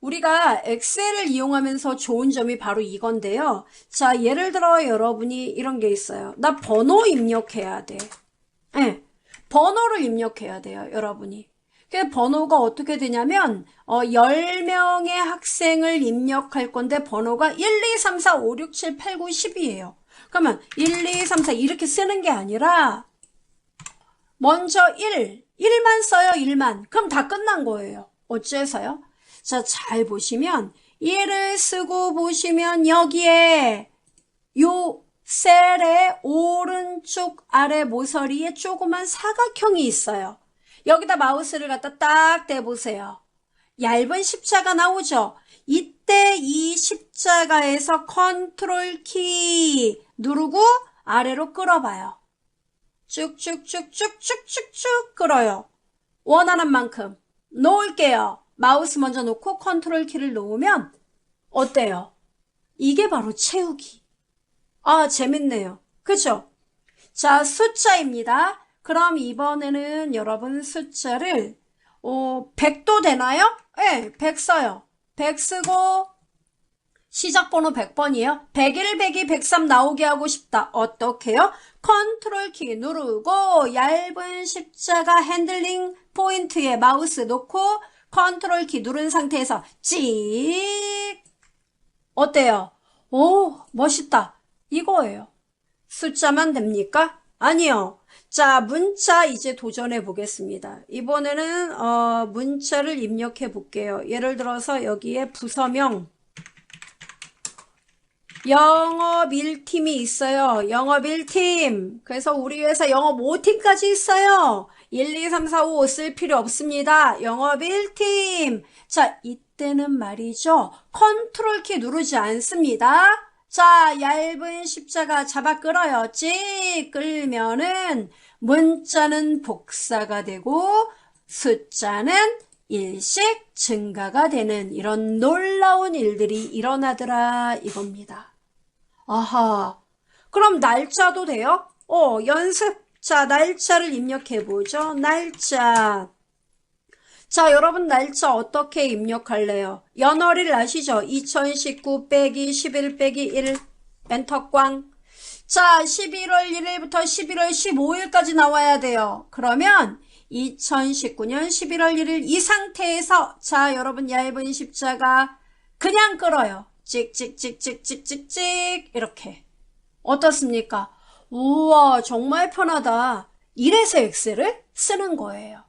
우리가 엑셀을 이용하면서 좋은 점이 바로 이건데요. 자, 예를 들어 여러분이 이런 게 있어요. 나 번호 입력해야 돼. 예, 번호를 입력해야 돼요, 여러분이. 그 번호가 어떻게 되냐면, 어, 10명의 학생을 입력할 건데, 번호가 1, 2, 3, 4, 5, 6, 7, 8, 9, 10이에요. 그러면 1, 2, 3, 4 이렇게 쓰는 게 아니라, 먼저 1, 1만 써요, 1만. 그럼 다 끝난 거예요. 어째서요? 자, 잘 보시면, 1을 쓰고 보시면 여기에 요 셀의 오른쪽 아래 모서리에 조그만 사각형이 있어요. 여기다 마우스를 갖다 딱 대보세요. 얇은 십자가 나오죠? 이때 이 십자가에서 컨트롤 키 누르고 아래로 끌어봐요. 쭉쭉쭉쭉쭉쭉쭉 끌어요. 원하는 만큼 놓을게요. 마우스 먼저 놓고 컨트롤 키를 놓으면 어때요? 이게 바로 채우기. 아, 재밌네요. 그죠? 자, 숫자입니다. 그럼 이번에는 여러분 숫자를 어, 100도 되나요? 네, 100 써요. 100 쓰고 시작 번호 100번이에요. 101, 102, 103 나오게 하고 싶다. 어떻게요? 컨트롤 키 누르고 얇은 십자가 핸들링 포인트에 마우스 놓고 컨트롤 키 누른 상태에서 찍 어때요? 오, 멋있다. 이거예요. 숫자만 됩니까? 아니요. 자, 문자 이제 도전해 보겠습니다. 이번에는 어, 문자를 입력해 볼게요. 예를 들어서 여기에 부서명 영업 1팀이 있어요. 영업 1팀. 그래서 우리 회사 영업 5팀까지 있어요. 1, 2, 3, 4, 5 쓸 필요 없습니다. 영업 1팀. 자, 이때는 말이죠. 컨트롤 키 누르지 않습니다. 자, 얇은 십자가 잡아 끌어요. 찍 끌면은 문자는 복사가 되고 숫자는 일씩 증가가 되는 이런 놀라운 일들이 일어나더라 이겁니다. 아하. 그럼 날짜도 돼요? 어, 연습. 자, 날짜를 입력해 보죠. 날짜. 자, 여러분 날짜 어떻게 입력할래요? 연월일 아시죠? 2019 빼기 11 빼기 1 엔터꽝. 자, 11월 1일부터 11월 15일까지 나와야 돼요. 그러면 2019년 11월 1일 이 상태에서 자, 여러분 얇은 십자가 그냥 끌어요. 찍찍찍찍찍찍찍 이렇게. 어떻습니까? 우와, 정말 편하다. 이래서 엑셀을 쓰는 거예요.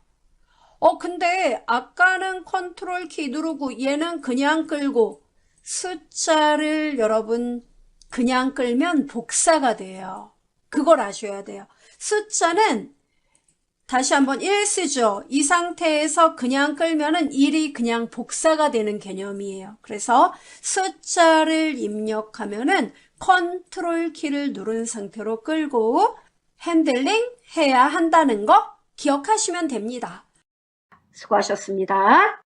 어, 근데 아까는 컨트롤 키 누르고 얘는 그냥 끌고 숫자를 여러분 그냥 끌면 복사가 돼요. 그걸 아셔야 돼요. 숫자는 다시 한번 1 쓰죠. 이 상태에서 그냥 끌면은 1이 그냥 복사가 되는 개념이에요. 그래서 숫자를 입력하면은 컨트롤 키를 누른 상태로 끌고 핸들링 해야 한다는 거 기억하시면 됩니다. 수고하셨습니다.